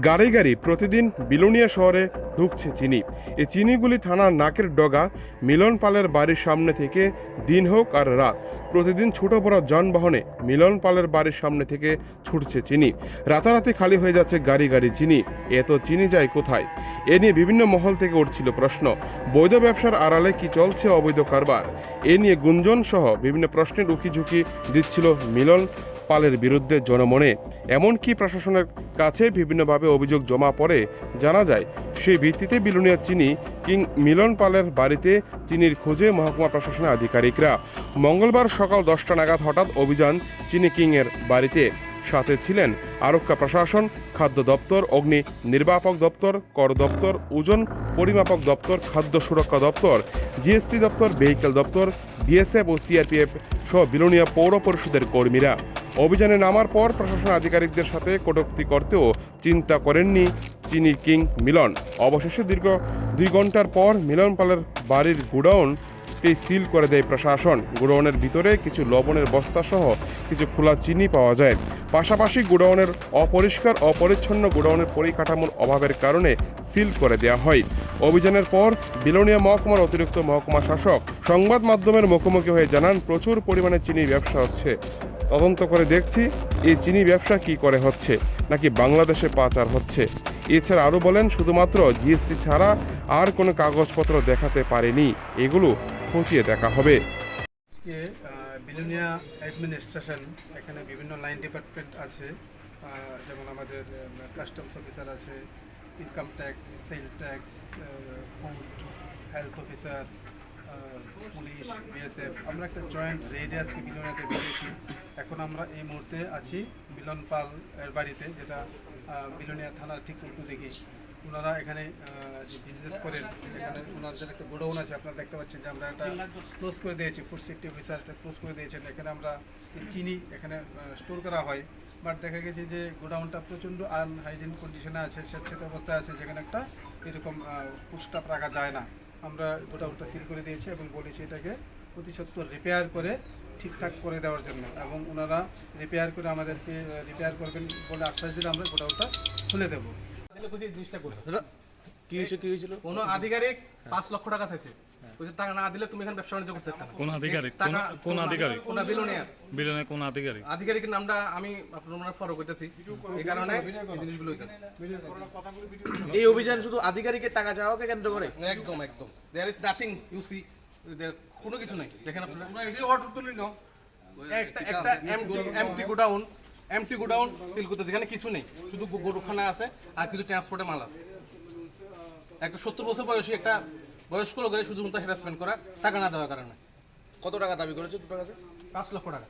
গাড়ি গাড়ি প্রতিদিন বিলোনিয়া শহরে ঢুকছে চিনি। এই চিনিগুলি থানার নাকের ডগা মিলন পালের বাড়ির সামনে থেকে দিন হোক আর রাত, প্রতিদিন ছোট বড় যানবাহনে মিলন পালের বাড়ির সামনে থেকে ছুটছে চিনি। রাতারাতি খালি হয়ে যাচ্ছে গাড়ি গাড়ি চিনি। এত চিনি যায় কোথায়? এ নিয়ে বিভিন্ন মহল থেকে উঠছিল প্রশ্ন। বৈধ ব্যবসার আড়ালে কি চলছে অবৈধ কারবার? এ নিয়ে গুঞ্জন সহ বিভিন্ন প্রশ্নের উকি ঝুঁকি দিচ্ছিল মিলন পালের বিরুদ্ধে জনমনে। এমনকি প্রশাসনের কাছে বিভিন্নভাবে অভিযোগ জমা পড়ে জানা যায়, সেই ভিত্তিতে বিলুনিয়া চিনি কিং মিলন পালের বাড়িতে চিনির খোঁজে মহকুমা প্রশাসনের আধিকারিকরা। মঙ্গলবার সকাল দশটা নাগাদ হঠাৎ অভিযান চিনি কিংয়ের বাড়িতে। সাথে ছিলেন আরক্ষা প্রশাসন, খাদ্য দপ্তর, অগ্নি নির্বাপক দপ্তর, কর দপ্তর, ওজন পরিমাপক দপ্তর, খাদ্য সুরক্ষা দপ্তর, জিএসটি দপ্তর, ভেহিকেল দপ্তর, বিএসএফ ও সিআরপিএফ সহ বিলোনিয়া পৌর পরিষদের কর্মীরা। অভিযানে নামার পর প্রশাসন আধিকারিকদের সাথে কটূক্তি করতেও চিন্তা করেননি চিনি কিং মিলন। অবশেষে দীর্ঘ দুই ঘণ্টার পর মিলন পালের বাড়ির গোডাউন সিল করে দেয় প্রশাসন। গোডাউনের ভিতরে কিছু লবণের বস্তা সহ কিছু খোলা চিনি পাওয়া যায়। পাশাপাশি গোডাউনের অপরিষ্কার, অপরিচ্ছন্ন গোডাউনের পরিকাঠামোর অভাবের কারণে সিল করে দেওয়া হয়। অভিযানের পর বিলোনিয়া মহকুমার অতিরিক্ত মহকুমা শাসক সংবাদ মাধ্যমের মুখোমুখি হয়ে জানান, প্রচুর পরিমাণে চিনি ব্যবসা হচ্ছে। তদন্ত করে দেখছি এই চিনি ব্যবসা কি করে হচ্ছে, নাকি বাংলাদেশে পাচার হচ্ছে। এছাড়া আরও বলেন, শুধুমাত্র জিএসটি ছাড়া আর কোনো কাগজপত্র দেখাতে পারেনি। এগুলো খতিয়ে দেখা হবে। আজকে বিলোনিয়া অ্যাডমিনিস্ট্রেশন, এখানে বিভিন্ন লাইন ডিপার্টমেন্ট আছে যেমন আমাদের কাস্টমস অফিসার আছে, income tax, sale tax food, health officer police, BSF. আমরা একটা জয়েন্ট রেডে আজকে বিলোনিয়াতে বেরিয়েছি এখন আমরা এই মুহূর্তে আছি মিলন পাল এর বাড়িতে, যেটা বিলনিয়া থানার ঠিক উল্টো দিকে। ওনারা এখানে যে বিজনেস করেন, এখানে ওনাদের একটা গোডাউন আছে, আপনারা দেখতে পাচ্ছেন যে আমরা একটা ক্লোজ করে দিয়েছি ফুড সেফটি অফিসার ক্লোজ করে দিয়েছেন। এখানে আমরা চিনি এখানে স্টোর করা হয়। বাট দেখা গেছে যে গোডাউনটা প্রচণ্ড আনহাইজিন কন্ডিশনে আছে স্বেচ্ছাতে অবস্থায় আছে, যেখানে একটা এরকম ফুডস্টাফ রাখা যায় না। আমরা গোডাউনটা সিল করে দিয়েছি এবং বলেছি এটাকে অতি সত্তর রিপেয়ার করে ঠিকঠাক করে দেওয়ার জন্য এবং ওনারা রিপেয়ার করে আমাদেরকে রিপেয়ার করবেন বলে আশ্বাস দিলে আমরা গোডাউনটা খুলে দেবো। এই কি হয়েছে কি হয়েছিল? কোনো আধিকারিক পাঁচ লক্ষ টাকা চাইছে। টাকা না দিলে তুমি এখানে ব্যবসা বাণিজ্য করতে পারবে কোন আধিকারিক? কোন- কোন আধিকারিক? কোন বিলোনিয়ার বিলনে কোন আধিকারিক? আধিকারিকের নামটা আমি আপনার ফলো করতেছি। এই কারণে এই জিনিসগুলো হইতাছে। এই অভিযান শুধু আধিকারিকের টাকা চাওয়াকে কেন্দ্র করে? একদম একদম। There is nothing you see কোনো কিছু নাই। দেখেন আপনারা একটা একটা empty empty godown empty godown সিলকুতে যেখানে কিছু নেই শুধু গরুখানা আছে আর কিছু ট্রান্সপোর্টে মাল আছে। একটা সত্তর বছর বয়সী একটা বয়স্ক লোকের শুধু হ্যারাসমেন্ট করা টাকা না দেওয়ার কারণে। কত টাকা দাবি করেছে? দুটো টাকা পাঁচ লক্ষ টাকা।